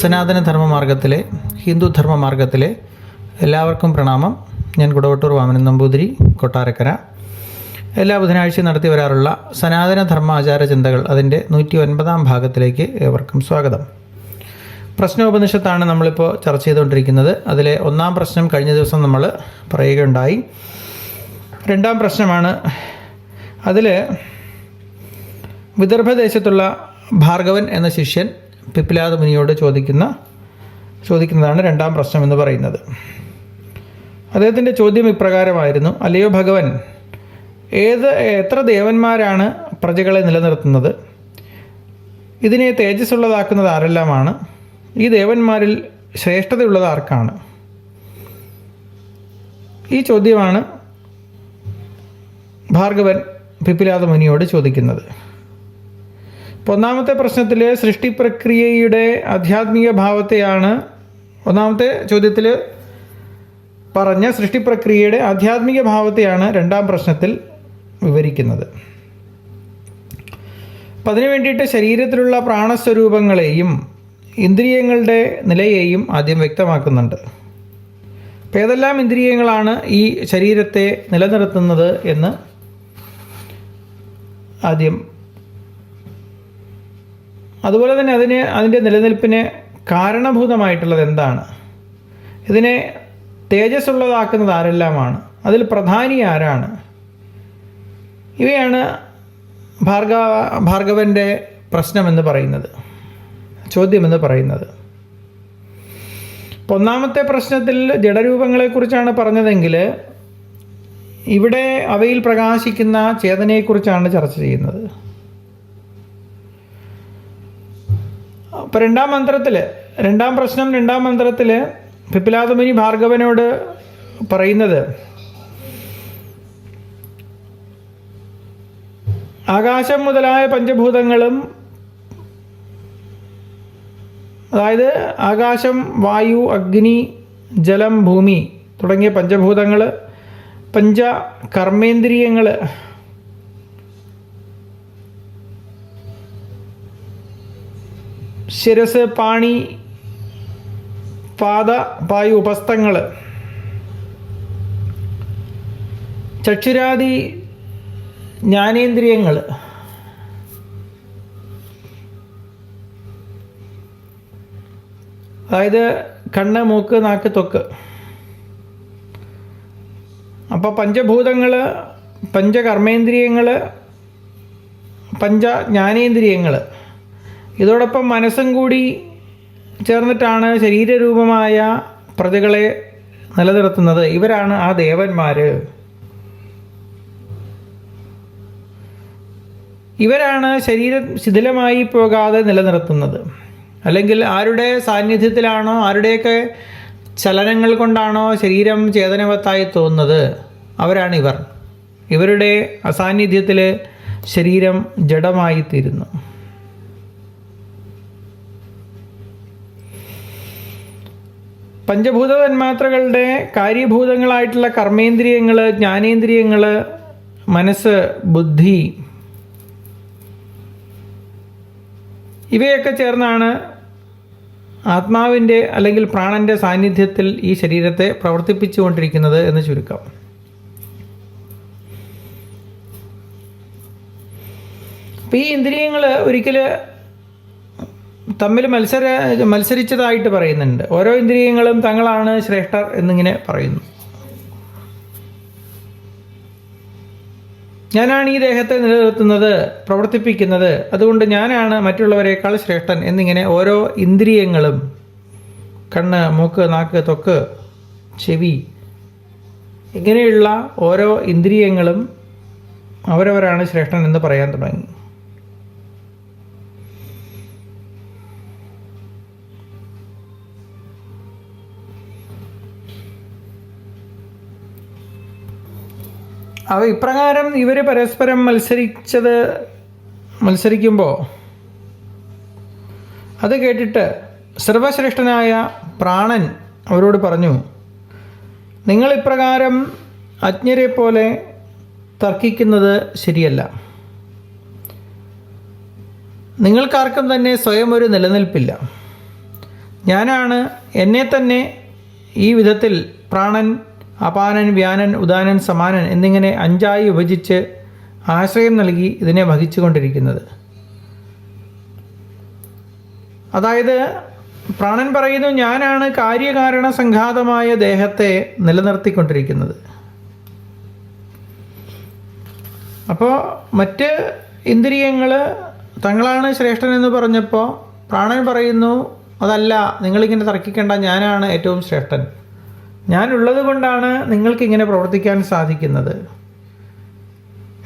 സനാതന ധർമ്മമാർഗത്തിലെ ഹിന്ദു ധർമ്മമാർഗത്തിലെ എല്ലാവർക്കും പ്രണാമം. ഞാൻ കുടവട്ടൂർ വാമനൻ നമ്പൂതിരി കൊട്ടാരക്കര. എല്ലാ ബുധനാഴ്ചയും നടത്തി വരാറുള്ള സനാതന ധർമ്മ ആചാര ചിന്തകൾ അതിന്റെ നൂറ്റി ഒൻപതാം ഭാഗത്തിലേക്ക് ഏവർക്കും സ്വാഗതം. പ്രശ്നോപനിഷത്താണ് നമ്മളിപ്പോൾ ചർച്ച ചെയ്തുകൊണ്ടിരിക്കുന്നത്. അതിലെ ഒന്നാം പ്രശ്നം കഴിഞ്ഞ ദിവസം നമ്മൾ പറയുകയുണ്ടായി. രണ്ടാം പ്രശ്നമാണ് അതിൽ വിദർഭദേശത്തുള്ള ഭാർഗവൻ എന്ന ശിഷ്യൻ പിപ്പിലാദ മുനിയോട് ചോദിക്കുന്ന ചോദിക്കുന്നതാണ് രണ്ടാം പ്രശ്നം എന്ന് പറയുന്നത്. അദ്ദേഹത്തിന്റെ ചോദ്യം ഇപ്രകാരമായിരുന്നു അല്ലയോ ഭഗവൻ ഏത് എത്ര ദേവന്മാരാണ് പ്രജകളെ നിലനിർത്തുന്നത്? ഇതിനെ തേജസ്സുള്ളതാക്കുന്നത് ആരെല്ലാമാണ്? ഈ ദേവന്മാരിൽ ശ്രേഷ്ഠതയുള്ളത് ആർക്കാണ്? ഈ ചോദ്യമാണ് ഭാർഗവൻ പിപ്പിലാദ മുനിയോട് ചോദിക്കുന്നത്. ഒന്നാമത്തെ പ്രശ്നത്തിൽ സൃഷ്ടി പ്രക്രിയയുടെ ആധ്യാത്മിക ഭാവത്തെയാണ് ഒന്നാമത്തെ ചോദ്യത്തിൽ പറഞ്ഞ സൃഷ്ടി പ്രക്രിയയുടെ ആധ്യാത്മിക ഭാവത്തെയാണ് രണ്ടാം പ്രശ്നത്തിൽ വിവരിക്കുന്നത്. അപ്പം അതിനു വേണ്ടിയിട്ട് ശരീരത്തിലുള്ള പ്രാണസ്വരൂപങ്ങളെയും ഇന്ദ്രിയങ്ങളുടെ നിലയെയും ആദ്യം വ്യക്തമാക്കുന്നുണ്ട്. അപ്പം ഏതെല്ലാം ഇന്ദ്രിയങ്ങളാണ് ഈ ശരീരത്തെ നിലനിർത്തുന്നത് എന്ന് ആദ്യം അതുപോലെ തന്നെ അതിന് അതിന്റെ നിലനിൽപ്പിന് കാരണഭൂതമായിട്ടുള്ളത് എന്താണ്? ഇതിനെ തേജസ്സുള്ളതാക്കുന്നത് ആരെല്ലാമാണ്? അതിൽ പ്രധാനി ആരാണ്? ഇവയാണ് ഭാർഗവ ഭാർഗവന്റെ പ്രശ്നമെന്ന് പറയുന്നത് ചോദ്യമെന്ന് പറയുന്നത്. ഒന്നാമത്തെ പ്രശ്നത്തിൽ ജഡരൂപങ്ങളെക്കുറിച്ചാണ് പറഞ്ഞതെങ്കിൽ ഇവിടെ അവയിൽ പ്രകാശിക്കുന്ന ചേതനയെക്കുറിച്ചാണ് ചർച്ച ചെയ്യുന്നത്. അപ്പോൾ രണ്ടാം മന്ത്രത്തിൽ രണ്ടാം പ്രശ്നം രണ്ടാം മന്ത്രത്തിൽ പിപ്പിലാതമുനി ഭാർഗവനോട് പറയുന്നത് ആകാശം മുതലായ പഞ്ചഭൂതങ്ങളും അതായത് ആകാശം വായു അഗ്നി ജലം ഭൂമി തുടങ്ങിയ പഞ്ചഭൂതങ്ങൾ പഞ്ച കർമ്മേന്ദ്രിയങ്ങൾ ശിരസ് പാണി പാദ പായു ഉപസ്ഥങ്ങൾ ചക്ഷുരാദി ജ്ഞാനേന്ദ്രിയങ്ങൾ. അതായത് കണ്ണ് മൂക്ക് നാക്ക് തൊക്ക്. അപ്പോൾ പഞ്ചഭൂതങ്ങൾ പഞ്ചകർമ്മേന്ദ്രിയങ്ങൾ പഞ്ച ജ്ഞാനേന്ദ്രിയങ്ങൾ ഇതോടൊപ്പം മനസ്സും കൂടി ചേർന്നിട്ടാണ് ശരീരരൂപമായ പ്രതികളെ നിലനിർത്തുന്നത്. ഇവരാണ് ആ ദേവന്മാർ ഇവരാണ് ശരീരം ശിഥിലമായി പോകാതെ നിലനിർത്തുന്നത്. അല്ലെങ്കിൽ ആരുടെ സാന്നിധ്യത്തിലാണോ ആരുടെയൊക്കെ ചലനങ്ങൾ കൊണ്ടാണോ ശരീരം ചേതനവത്തായി തോന്നുന്നത് അവരാണ് ഇവർ. ഇവരുടെ അസാന്നിധ്യത്തിൽ ശരീരം ജഡമായി തീരുന്നു പഞ്ചഭൂത തന്മാത്രകളുടെ കാര്യഭൂതങ്ങളായിട്ടുള്ള കർമ്മേന്ദ്രിയങ്ങൾ ജ്ഞാനേന്ദ്രിയങ്ങൾ മനസ്സ് ബുദ്ധി ഇവയൊക്കെ ചേർന്നാണ് ആത്മാവിന്റെ അല്ലെങ്കിൽ പ്രാണന്റെ സാന്നിധ്യത്തിൽ ഈ ശരീരത്തെ പ്രവർത്തിപ്പിച്ചുകൊണ്ടിരിക്കുന്നത് എന്ന് ചുരുക്കം. അപ്പം ഈ ഇന്ദ്രിയങ്ങൾ ഒരിക്കൽ തമ്മിൽ മത്സര മത്സരിച്ചതായിട്ട് പറയുന്നുണ്ട്. ഓരോ ഇന്ദ്രിയങ്ങളും തങ്ങളാണ് ശ്രേഷ്ഠർ എന്നിങ്ങനെ പറയുന്നു. ഞാനാണ് ഈ ദേഹത്തെ നിലനിർത്തുന്നത് പ്രവർത്തിപ്പിക്കുന്നത്. അതുകൊണ്ട് ഞാനാണ് മറ്റുള്ളവരെക്കാൾ ശ്രേഷ്ഠൻ എന്നിങ്ങനെ ഓരോ ഇന്ദ്രിയങ്ങളും കണ്ണ് മൂക്ക് നാക്ക് തൊക്ക് ചെവി ഇങ്ങനെയുള്ള ഓരോ ഇന്ദ്രിയങ്ങളും അവരവരാണ് ശ്രേഷ്ഠൻ എന്ന് പറയാൻ തുടങ്ങി. അവ ഇപ്രകാരം ഇവർ പരസ്പരം മത്സരിച്ചത് മത്സരിക്കുമ്പോൾ അത് കേട്ടിട്ട് സർവശ്രേഷ്ഠനായ പ്രാണൻ അവരോട് പറഞ്ഞു നിങ്ങൾ ഇപ്രകാരം അജ്ഞരെ പോലെ തർക്കിക്കുന്നത് ശരിയല്ല. നിങ്ങൾക്കാർക്കും തന്നെ സ്വയം ഒരു നിലനിൽപ്പില്ല. ഞാനാണ് എന്നെ തന്നെ ഈ വിധത്തിൽ പ്രാണൻ അപാനൻ വ്യാനൻ ഉദാനൻ സമാനൻ എന്നിങ്ങനെ അഞ്ചായി വിഭജിച്ച് ആശ്രയം നൽകി ഇതിനെ വഹിച്ചുകൊണ്ടിരിക്കുന്നത്. അതായത് പ്രാണൻ പറയുന്നു ഞാനാണ് കാര്യകാരണ സംഘാതമായ ദേഹത്തെ നിലനിർത്തിക്കൊണ്ടിരിക്കുന്നത്. അപ്പോൾ മറ്റ് ഇന്ദ്രിയങ്ങൾ തങ്ങളാണ് ശ്രേഷ്ഠൻ എന്ന് പറഞ്ഞപ്പോൾ പ്രാണൻ പറയുന്നു അതല്ല നിങ്ങളിങ്ങനെ തർക്കിക്കേണ്ട ഞാനാണ് ഏറ്റവും ശ്രേഷ്ഠൻ. ഞാനുള്ളത് കൊണ്ടാണ് നിങ്ങൾക്ക് ഇങ്ങനെ പ്രവർത്തിക്കാൻ സാധിക്കുന്നത്.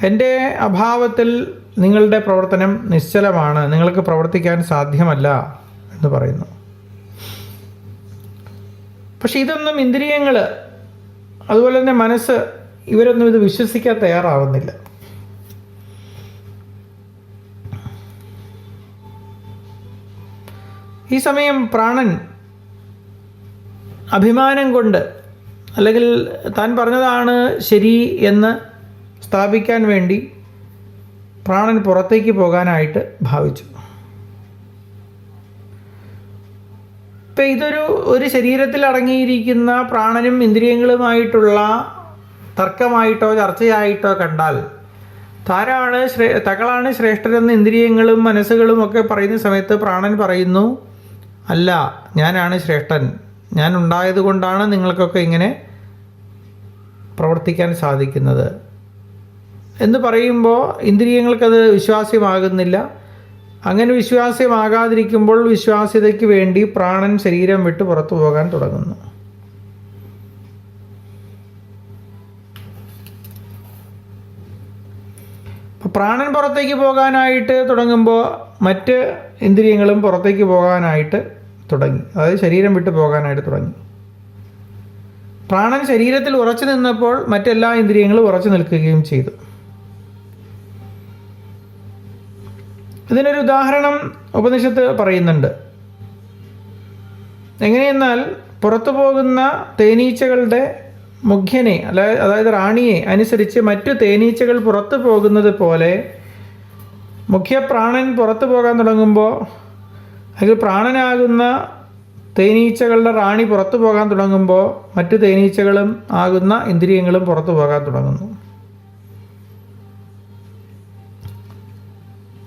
എന്റെ അഭാവത്തിൽ നിങ്ങളുടെ പ്രവർത്തനം നിശ്ചലമാണ്. നിങ്ങൾക്ക് പ്രവർത്തിക്കാൻ സാധ്യമല്ല എന്ന് പറയുന്നു. പക്ഷെ ഇതൊന്നും ഇന്ദ്രിയങ്ങൾ അതുപോലെ തന്നെ മനസ്സ് ഇവരൊന്നും ഇത് വിശ്വസിക്കാൻ തയ്യാറാവുന്നില്ല. ഈ സമയം പ്രാണൻ അഭിമാനം കൊണ്ട് അല്ലെങ്കിൽ താൻ പറഞ്ഞതാണ് ശരി എന്ന് സ്ഥാപിക്കാൻ വേണ്ടി പ്രാണൻ പുറത്തേക്ക് പോകാനായിട്ട് ഭാവിച്ചു. ഇപ്പം ഇതൊരു ഒരു ശരീരത്തിൽ അടങ്ങിയിരിക്കുന്ന പ്രാണനും ഇന്ദ്രിയങ്ങളുമായിട്ടുള്ള തർക്കമായിട്ടോ ചർച്ചയായിട്ടോ കണ്ടാൽ താരാണ് ശ്രേ തകളാണ് ശ്രേഷ്ഠരെന്ന് ഇന്ദ്രിയങ്ങളും മനസ്സുകളും ഒക്കെ പറയുന്ന സമയത്ത് പ്രാണൻ പറയുന്നു അല്ല ഞാനാണ് ശ്രേഷ്ഠൻ. ഞാൻ ഉണ്ടായത് കൊണ്ടാണ് നിങ്ങൾക്കൊക്കെ ഇങ്ങനെ പ്രവർത്തിക്കാൻ സാധിക്കുന്നത്. എന്ന് പറയുമ്പോൾ ഇന്ദ്രിയങ്ങൾക്കത് വിശ്വാസ്യമാകുന്നില്ല. അങ്ങനെ വിശ്വാസ്യമാകാതിരിക്കുമ്പോൾ വിശ്വാസ്യതയ്ക്ക് വേണ്ടി പ്രാണൻ ശരീരം വിട്ട് പുറത്തു പോകാൻ തുടങ്ങുന്നു. പ്രാണൻ പുറത്തേക്ക് പോകാനായിട്ട് തുടങ്ങുമ്പോൾ മറ്റ് ഇന്ദ്രിയങ്ങളും പുറത്തേക്ക് പോകാനായിട്ട് തുടങ്ങി. അതായത് ശരീരം വിട്ടു പോകാനായിട്ട് തുടങ്ങി. പ്രാണൻ ശരീരത്തിൽ ഉറച്ചു നിന്നപ്പോൾ മറ്റെല്ലാ ഇന്ദ്രിയങ്ങളും ഉറച്ചു നിൽക്കുകയും ചെയ്തു. ഇതിനൊരു ഉദാഹരണം ഉപനിഷത്ത് പറയുന്നുണ്ട്. എങ്ങനെയെന്നാൽ പുറത്തു പോകുന്ന തേനീച്ചകളുടെ മുഖ്യനെ അല്ല അതായത് റാണിയെ അനുസരിച്ച് മറ്റു തേനീച്ചകൾ പുറത്തു പോകുന്നത് പോലെ മുഖ്യപ്രാണൻ പുറത്തു പോകാൻ തുടങ്ങുമ്പോൾ അതിൽ പ്രാണനാകുന്ന തേനീച്ചകളുടെ റാണി പുറത്തു പോകാൻ തുടങ്ങുമ്പോൾ മറ്റു തേനീച്ചകളും ആകുന്ന ഇന്ദ്രിയങ്ങളും പുറത്തു പോകാൻ തുടങ്ങുന്നു.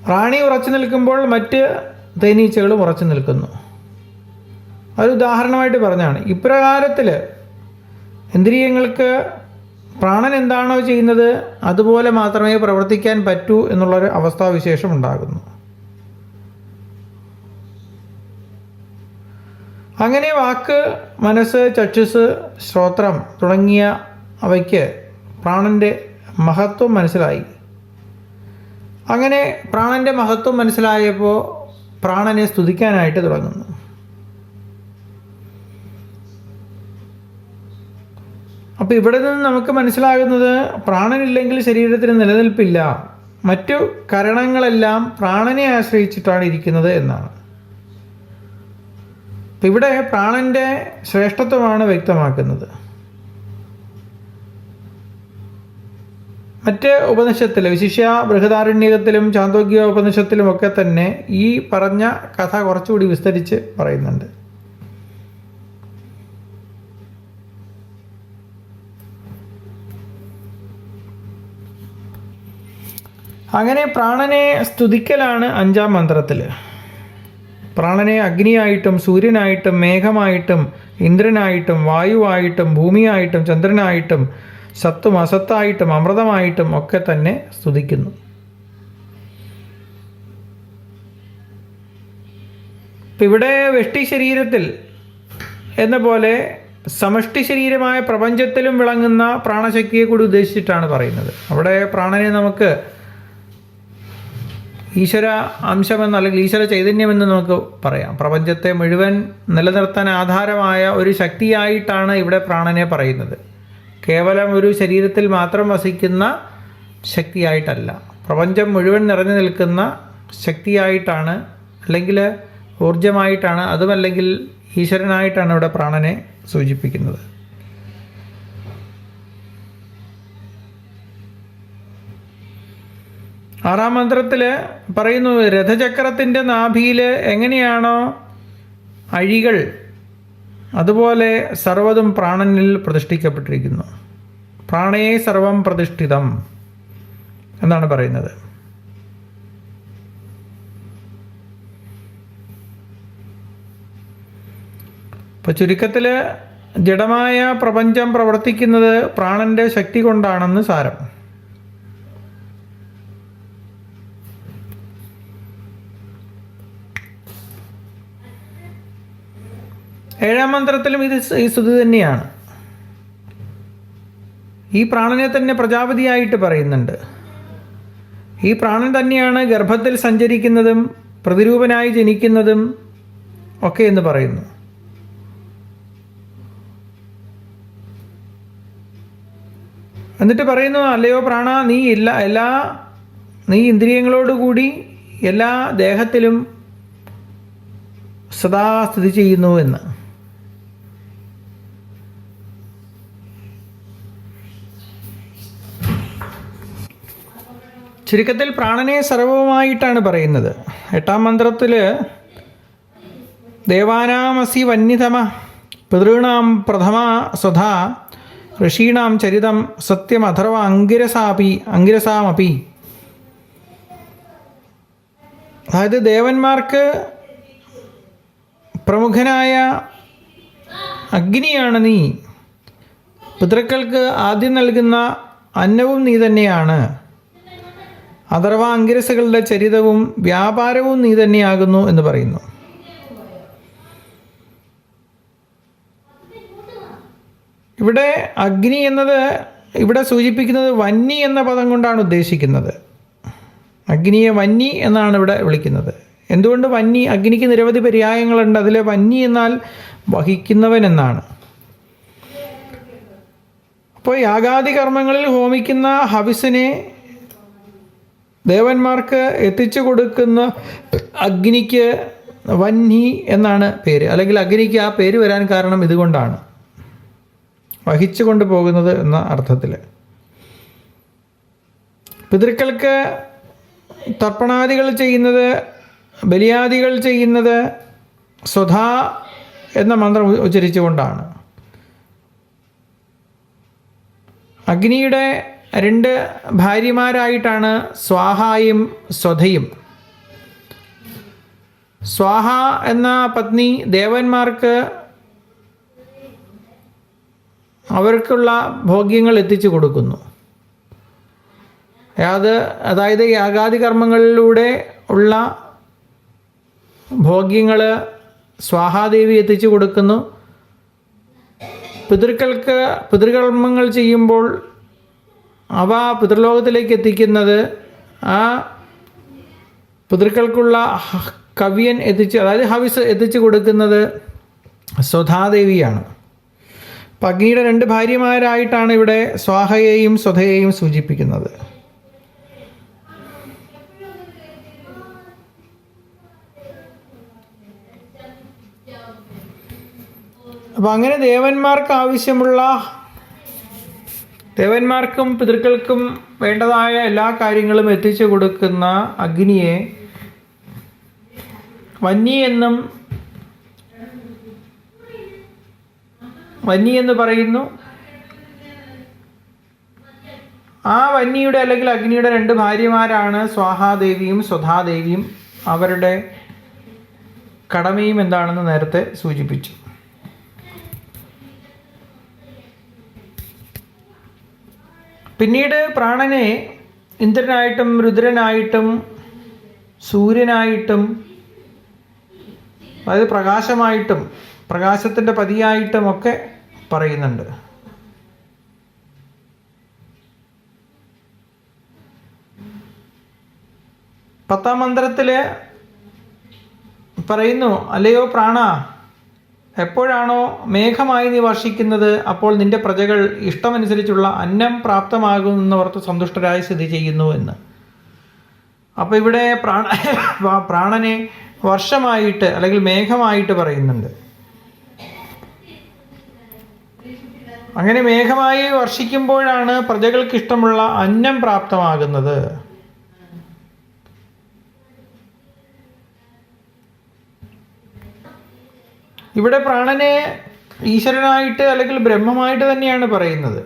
റാണി ഉറച്ചു നിൽക്കുമ്പോൾ മറ്റ് തേനീച്ചകളും ഉറച്ചു നിൽക്കുന്നു. അത് ഉദാഹരണമായിട്ട് പറഞ്ഞാണ്. ഇപ്രകാരത്തിൽ ഇന്ദ്രിയങ്ങൾക്ക് പ്രാണൻ എന്താണോ ചെയ്യുന്നത് അതുപോലെ മാത്രമേ പ്രവർത്തിക്കാൻ പറ്റൂ എന്നുള്ളൊരു അവസ്ഥാവിശേഷം ഉണ്ടാകുന്നു. അങ്ങനെ വാക്ക് മനസ്സ് ചക്ഷുസ് ശ്രോത്രം തുടങ്ങിയ അവയ്ക്ക് പ്രാണന്റെ മഹത്വം മനസ്സിലായി. അങ്ങനെ പ്രാണന്റെ മഹത്വം മനസ്സിലായപ്പോൾ പ്രാണനെ സ്തുതിക്കാനായിട്ട് തുടങ്ങുന്നു. അപ്പോൾ ഇവിടെ നിന്ന് നമുക്ക് മനസ്സിലാകുന്നത് പ്രാണനില്ലെങ്കിൽ ശരീരത്തിന് നിലനിൽപ്പില്ല. മറ്റു കരണങ്ങളെല്ലാം പ്രാണനെ ആശ്രയിച്ചിട്ടാണ് ഇരിക്കുന്നത് എന്നാണ്. അപ്പം ഇവിടെ പ്രാണന്റെ ശ്രേഷ്ഠത്വമാണ് വ്യക്തമാക്കുന്നത്. മറ്റ് ഉപനിഷത്തിൽ വിശിഷ്യ ബൃഹദാരണ്യകത്തിലും ചാന്തോഗ്യ ഉപനിഷത്തിലും ഒക്കെ തന്നെ ഈ പറഞ്ഞ കഥ കുറച്ചുകൂടി വിസ്തരിച്ച് പറയുന്നുണ്ട്. അങ്ങനെ പ്രാണനെ സ്തുതിക്കലാണ് അഞ്ചാം മന്ത്രത്തിൽ പ്രാണനെ അഗ്നിയായിട്ടും സൂര്യനായിട്ടും മേഘമായിട്ടും ഇന്ദ്രനായിട്ടും വായുവായിട്ടും ഭൂമിയായിട്ടും ചന്ദ്രനായിട്ടും സത്തും അസത്തായിട്ടും അമൃതമായിട്ടും ഒക്കെ തന്നെ സ്തുതിക്കുന്നു. ഇവിടെ വെഷ്ടി ശരീരത്തിൽ എന്ന പോലെ സമഷ്ടി ശരീരമായ പ്രപഞ്ചത്തിലും വിളങ്ങുന്ന പ്രാണശക്തിയെ കൂടി ഉദ്ദേശിച്ചിട്ടാണ് പറയുന്നത്. അവിടെ പ്രാണനെ നമുക്ക് ഈശ്വര അംശമെന്ന് അല്ലെങ്കിൽ ഈശ്വര ചൈതന്യമെന്ന് നമുക്ക് പറയാം. പ്രപഞ്ചത്തെ മുഴുവൻ നിലനിർത്താൻ ആധാരമായ ഒരു ശക്തിയായിട്ടാണ് ഇവിടെ പ്രാണനെ പറയുന്നത്. കേവലം ഒരു ശരീരത്തിൽ മാത്രം വസിക്കുന്ന ശക്തിയായിട്ടല്ല. പ്രപഞ്ചം മുഴുവൻ നിറഞ്ഞു നിൽക്കുന്ന ശക്തിയായിട്ടാണ് അല്ലെങ്കിൽ ഊർജമായിട്ടാണ് അതുമല്ലെങ്കിൽ ഈശ്വരനായിട്ടാണ് ഇവിടെ പ്രാണനെ സൂചിപ്പിക്കുന്നത്. ആറാം മന്ത്രത്തിൽ പറയുന്നു രഥചക്രത്തിന്റെ നാഭിയിൽ എങ്ങനെയാണോ അഴികൾ അതുപോലെ സർവതും പ്രാണനിൽ പ്രതിഷ്ഠിക്കപ്പെട്ടിരിക്കുന്നു. പ്രാണേ സർവം പ്രതിഷ്ഠിതം എന്നാണ് പറയുന്നത്. ഇപ്പോൾ ചുരുക്കത്തിൽ ജഡമായ പ്രപഞ്ചം പ്രവർത്തിക്കുന്നത് പ്രാണന്റെ ശക്തി കൊണ്ടാണെന്ന് സാരം. ഏഴാം മന്ത്രത്തിലും ഇത് ഈ സ്തുതി തന്നെയാണ്. ഈ പ്രാണനെ തന്നെ പ്രജാപതിയായിട്ട് പറയുന്നുണ്ട്. ഈ പ്രാണൻ തന്നെയാണ് ഗർഭത്തിൽ സഞ്ചരിക്കുന്നതും പ്രതിരൂപനായി ജനിക്കുന്നതും ഒക്കെ എന്ന് പറയുന്നു. എന്നിട്ട് പറയുന്നു അല്ലയോ പ്രാണ നീ എല്ലാ എല്ലാ നീ ഇന്ദ്രിയങ്ങളോടുകൂടി എല്ലാ ദേഹത്തിലും സദാ സ്ഥിതി ചെയ്യുന്നു എന്ന്. ചുരുക്കത്തിൽ പ്രാണനെ സർവവുമായിട്ടാണ് പറയുന്നത്. എട്ടാം മന്ത്രത്തിൽ ദേവാനാമസി വന്യതമ പിതൃണാം പ്രഥമ സ്വധ ഋഷീണാം ചരിതം സത്യം അഥർവ അങ്കിരസാപി അങ്കിരസാമപി. അതായത് ദേവന്മാർക്ക് പ്രമുഖനായ അഗ്നിയാണ് നീ. പിതൃക്കൾക്ക് ആദ്യം നൽകുന്ന അന്നവും നീ തന്നെയാണ്. അഥർവ അങ്കിരസകളുടെ ചരിതവും വ്യാപാരവും നീ തന്നെയാകുന്നു എന്ന് പറയുന്നു. ഇവിടെ അഗ്നി എന്നത് ഇവിടെ സൂചിപ്പിക്കുന്നത് വന്നി എന്ന പദം കൊണ്ടാണ് ഉദ്ദേശിക്കുന്നത്. അഗ്നിയെ വന്നി എന്നാണ് ഇവിടെ വിളിക്കുന്നത്. എന്തുകൊണ്ട് വന്നി അഗ്നിക്ക് നിരവധി പര്യായങ്ങളുണ്ട്. അതിലെ വന്നി എന്നാൽ വഹിക്കുന്നവൻ എന്നാണ്. അപ്പോൾ യാഗാദി കർമ്മങ്ങളിൽ ഹോമിക്കുന്ന ഹവിസിനെ ദേവന്മാർക്ക് എത്തിച്ചു കൊടുക്കുന്ന അഗ്നിക്ക് വന്നി എന്നാണ് പേര്. അല്ലെങ്കിൽ അഗ്നിക്ക് ആ പേര് വരാൻ കാരണം ഇതുകൊണ്ടാണ്. വഹിച്ചു കൊണ്ടുപോകുന്നത് എന്ന അർത്ഥത്തിൽ. പിതൃക്കൾക്ക് തർപ്പണാദികൾ ചെയ്യുന്നത് ബലിയാദികൾ ചെയ്യുന്നത് സ്വധാ എന്ന മന്ത്രം ഉച്ചരിച്ചുകൊണ്ടാണ്. അഗ്നിയുടെ രണ്ട് ഭാര്യമാരായിട്ടാണ് സ്വാഹായും സ്വധയും. സ്വാഹ എന്ന പത്നി ദേവന്മാർക്ക് അവർക്കുള്ള ഭോഗ്യങ്ങൾ എത്തിച്ചു കൊടുക്കുന്നു. അത് അതായത് യാഗാദി കർമ്മങ്ങളിലൂടെ ഉള്ള ഭോഗ്യങ്ങൾ സ്വാഹാദേവി എത്തിച്ചു കൊടുക്കുന്നു. പിതൃക്കൾക്ക് പിതൃകർമ്മങ്ങൾ ചെയ്യുമ്പോൾ അവ പിതൃലോകത്തിലേക്ക് എത്തിക്കുന്നത് ആ പിതൃക്കൾക്കുള്ള കവിയൻ എത്തിച്ച് അതായത് ഹവിസ് എത്തിച്ചു കൊടുക്കുന്നത് സ്വധാദേവിയാണ്. പഗ്നിയുടെ രണ്ട് ഭാര്യമാരായിട്ടാണ് ഇവിടെ സ്വാഹയെയും സ്വധയെയും സൂചിപ്പിക്കുന്നത്. അപ്പം അങ്ങനെ ദേവന്മാർക്ക് ആവശ്യമുള്ള ദേവന്മാർക്കും പിതൃക്കൾക്കും വേണ്ടതായ എല്ലാ കാര്യങ്ങളും എത്തിച്ചു കൊടുക്കുന്ന അഗ്നിയെ വന്നി എന്നും വന്നി എന്ന് പറയുന്നു. ആ വന്നിയുടെ അല്ലെങ്കിൽ അഗ്നിയുടെ രണ്ട് ഭാര്യമാരാണ് സ്വാഹാദേവിയും സ്വധാദേവിയും. അവരുടെ കടമയും എന്താണെന്ന് നേരത്തെ സൂചിപ്പിച്ചു. പിന്നീട് പ്രാണനെ ഇന്ദ്രനായിട്ടും രുദ്രനായിട്ടും സൂര്യനായിട്ടും അതായത് പ്രകാശമായിട്ടും പ്രകാശത്തിന്റെ പതിയായിട്ടും ഒക്കെ പറയുന്നുണ്ട്. പത്താം മന്ത്രത്തിൽ പറയുന്നു അല്ലയോ പ്രാണ എപ്പോഴാണോ മേഘമായി നീ വർഷിക്കുന്നത് അപ്പോൾ നിന്റെ പ്രജകൾ ഇഷ്ടമനുസരിച്ചുള്ള അന്നം പ്രാപ്തമാകുന്നവർക്ക് സന്തുഷ്ടരായി സ്ഥിതി ചെയ്യുന്നു എന്ന്. അപ്പോൾ ഇവിടെ പ്രാണ പ്രാണനെ വർഷമായിട്ട് അല്ലെങ്കിൽ മേഘമായിട്ട് പറയുന്നുണ്ട്. അങ്ങനെ മേഘമായി വർഷിക്കുമ്പോഴാണ് പ്രജകൾക്ക് ഇഷ്ടമുള്ള അന്നം പ്രാപ്തമാകുന്നത്. ഇവിടെ പ്രാണനെ ഈശ്വരനായിട്ട് അല്ലെങ്കിൽ ബ്രഹ്മമായിട്ട് തന്നെയാണ് പറയുന്നത്.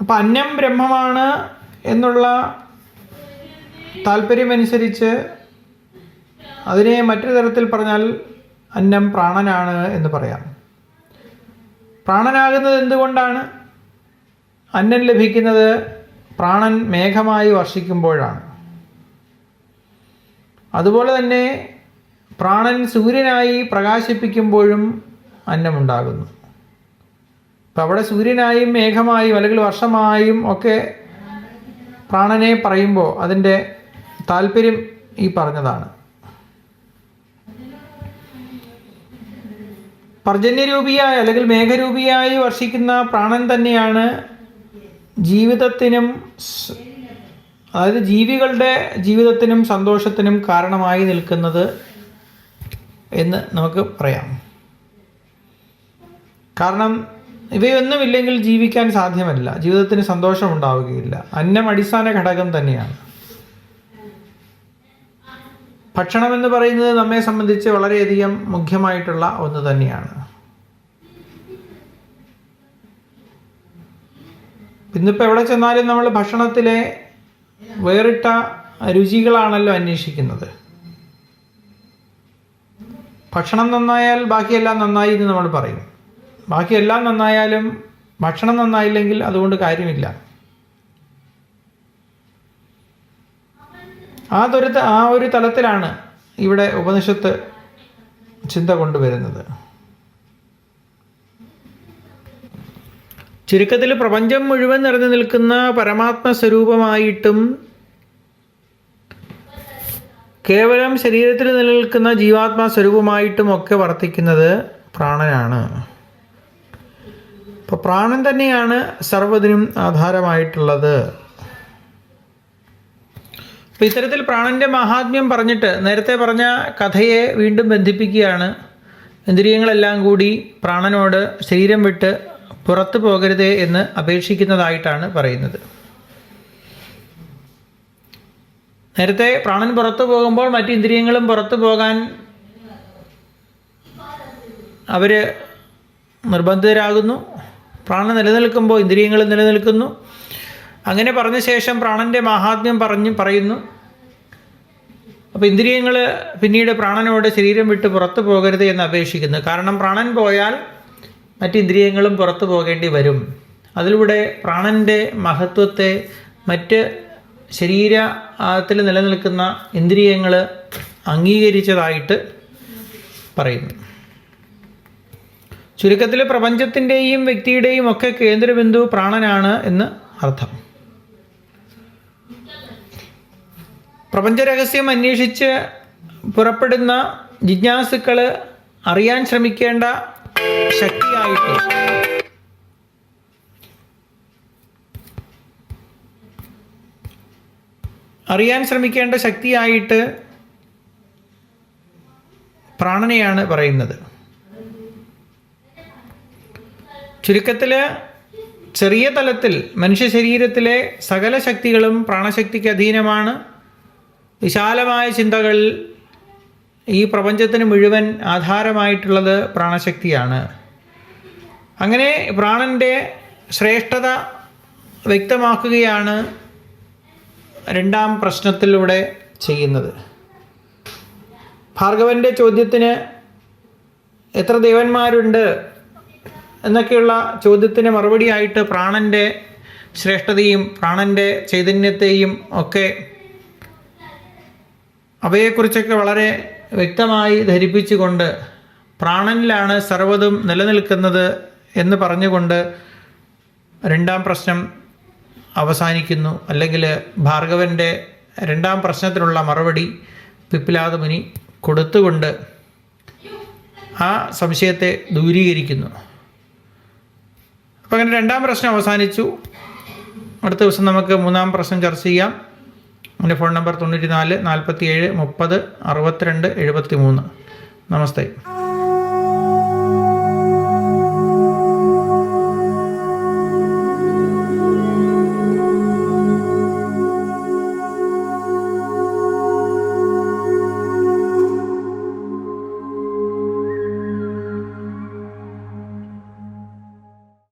അപ്പം അന്നം ബ്രഹ്മമാണ് എന്നുള്ള താല്പര്യമനുസരിച്ച് അതിനെ മറ്റൊരു തരത്തിൽ പറഞ്ഞാൽ അന്നം പ്രാണനാണ് എന്ന് പറയാം. പ്രാണനാകുന്നത് എന്തുകൊണ്ടാണ്? അന്നം ലഭിക്കുന്നത് പ്രാണൻ മേഘമായി വർഷിക്കുമ്പോഴാണ്. അതുപോലെ തന്നെ പ്രാണൻ സൂര്യനായി പ്രകാശിപ്പിക്കുമ്പോഴും അന്നമുണ്ടാകുന്നു. അപ്പം അവിടെ സൂര്യനായും മേഘമായും അല്ലെങ്കിൽ വർഷമായും ഒക്കെ പ്രാണനെ പറയുമ്പോൾ അതിന്റെ താല്പര്യം ഈ പറഞ്ഞതാണ്. പർജന്യരൂപിയായ അല്ലെങ്കിൽ മേഘരൂപിയായി വർഷിക്കുന്ന പ്രാണൻ തന്നെയാണ് ജീവിതത്തിനും അതായത് ജീവികളുടെ ജീവിതത്തിനും സന്തോഷത്തിനും കാരണമായി നിൽക്കുന്നത് എന്ന് നമുക്ക് പറയാം. കാരണം ഇവയൊന്നുമില്ലെങ്കിൽ ജീവിക്കാൻ സാധ്യമല്ല. ജീവിതത്തിന് സന്തോഷം ഉണ്ടാവുകയില്ല. അന്നം അടിസ്ഥാന ഘടകം തന്നെയാണ്. ഭക്ഷണം എന്ന് പറയുന്നത് നമ്മെ സംബന്ധിച്ച് വളരെയധികം മുഖ്യമായിട്ടുള്ള ഒന്ന് തന്നെയാണ്. ഇന്നിപ്പോൾ എവിടെ ചെന്നാലും നമ്മൾ ഭക്ഷണത്തിലെ വേറിട്ട രുചികളാണല്ലോ അന്വേഷിക്കുന്നത്. ഭക്ഷണം നന്നായാൽ ബാക്കിയെല്ലാം നന്നായി എന്ന് നമ്മൾ പറയും. ബാക്കിയെല്ലാം നന്നായാലും ഭക്ഷണം നന്നായില്ലെങ്കിൽ അതുകൊണ്ട് കാര്യമില്ല. ആ തൊരു ആ ഒരു തലത്തിലാണ് ഇവിടെ ഉപനിഷത്ത് ചിന്ത കൊണ്ടുവരുന്നത്. ചുരുക്കത്തിൽ പ്രപഞ്ചം മുഴുവൻ നിറഞ്ഞു നിൽക്കുന്ന പരമാത്മ സ്വരൂപമായിട്ടും കേവലം ശരീരത്തിൽ നിലനിൽക്കുന്ന ജീവാത്മാ സ്വരൂപമായിട്ടും ഒക്കെ വർത്തിക്കുന്നത് പ്രാണനാണ്. അപ്പോൾ പ്രാണൻ തന്നെയാണ് സർവതിനും ആധാരമായിട്ടുള്ളത്. അപ്പോൾ ഇത്തരത്തിൽ പ്രാണന്റെ മഹാത്മ്യം പറഞ്ഞിട്ട് നേരത്തെ പറഞ്ഞ കഥയെ വീണ്ടും ബന്ധിപ്പിക്കുകയാണ്. ഇന്ദ്രിയങ്ങളെല്ലാം കൂടി പ്രാണനോട് ശരീരം വിട്ട് പുറത്തു പോകരുതേ എന്ന് അപേക്ഷിക്കുന്നതായിട്ടാണ് പറയുന്നത്. നേരത്തെ പ്രാണൻ പുറത്തു പോകുമ്പോൾ മറ്റു ഇന്ദ്രിയങ്ങളും പുറത്തു പോകാൻ അവർ നിർബന്ധിതരാകുന്നു. പ്രാണൻ നിലനിൽക്കുമ്പോൾ ഇന്ദ്രിയങ്ങൾ നിലനിൽക്കുന്നു. അങ്ങനെ പറഞ്ഞ ശേഷം പ്രാണന്റെ മഹാത്മ്യം പറഞ്ഞു പറയുന്നു. അപ്പോൾ ഇന്ദ്രിയങ്ങൾ പിന്നീട് പ്രാണനോട് ശരീരം വിട്ട് പുറത്തു പോകരുത് എന്ന് അപേക്ഷിക്കുന്നു. കാരണം പ്രാണൻ പോയാൽ മറ്റ് ഇന്ദ്രിയങ്ങളും പുറത്തു പോകേണ്ടി വരും. അതിലൂടെ പ്രാണന്റെ മഹത്വത്തെ മറ്റ് ശരീരത്തിൽ നിലനിൽക്കുന്ന ഇന്ദ്രിയങ്ങൾ അംഗീകരിച്ചതായിട്ട് പറയുന്നു. ചുരുക്കത്തിൽ പ്രപഞ്ചത്തിന്റെയും വ്യക്തിയുടെയും ഒക്കെ കേന്ദ്രബിന്ദു പ്രാണനാണ് എന്ന് അർത്ഥം. പ്രപഞ്ചരഹസ്യം അന്വേഷിച്ച് പുറപ്പെടുന്ന ജിജ്ഞാസുക്കൾ അറിയാൻ ശ്രമിക്കേണ്ട ശക്തിയായിട്ട് അറിയാൻ ശ്രമിക്കേണ്ട ശക്തിയായിട്ട് പ്രാണനെയാണ് പറയുന്നത്. ചുരുക്കത്തിൽ ചെറിയ തലത്തിൽ മനുഷ്യ ശരീരത്തിലെ സകല ശക്തികളും പ്രാണശക്തിക്ക് അധീനമാണ്. വിശാലമായ ചിന്തകൾ ഈ പ്രപഞ്ചത്തിന് മുഴുവൻ ആധാരമായിട്ടുള്ളത് പ്രാണശക്തിയാണ്. അങ്ങനെ പ്രാണന്റെ ശ്രേഷ്ഠത വ്യക്തമാക്കുകയാണ് രണ്ടാം പ്രശ്നത്തിലൂടെ ചെയ്യുന്നത്. ഭാർഗവന്റെ ചോദ്യത്തിന് എത്ര ദേവന്മാരുണ്ട് എന്നൊക്കെയുള്ള ചോദ്യത്തിന് മറുപടിയായിട്ട് പ്രാണന്റെ ശ്രേഷ്ഠതയും പ്രാണന്റെ ചൈതന്യത്തെയും ഒക്കെ അവയെക്കുറിച്ചൊക്കെ വളരെ വ്യക്തമായി ധരിപ്പിച്ചുകൊണ്ട് പ്രാണനിലാണ് സർവതും നിലനിൽക്കുന്നത് എന്ന് പറഞ്ഞുകൊണ്ട് രണ്ടാം പ്രശ്നം അവസാനിക്കുന്നു. അല്ലെങ്കിൽ ഭാർഗവന്റെ രണ്ടാം പ്രശ്നത്തിനുള്ള മറുപടി പിപ്പിലാത മുനി കൊടുത്തുകൊണ്ട് ആ സംശയത്തെ ദൂരീകരിക്കുന്നു. അപ്പോൾ അങ്ങനെ രണ്ടാം പ്രശ്നം അവസാനിച്ചു. അടുത്ത ദിവസം നമുക്ക് മൂന്നാം പ്രശ്നം ചർച്ച ചെയ്യാം. എന്റെ ഫോൺ നമ്പർ തൊണ്ണൂറ്റി നാല് നാൽപ്പത്തി ഏഴ് മുപ്പത് അറുപത്തിരണ്ട് എഴുപത്തി മൂന്ന് നമസ്തേ.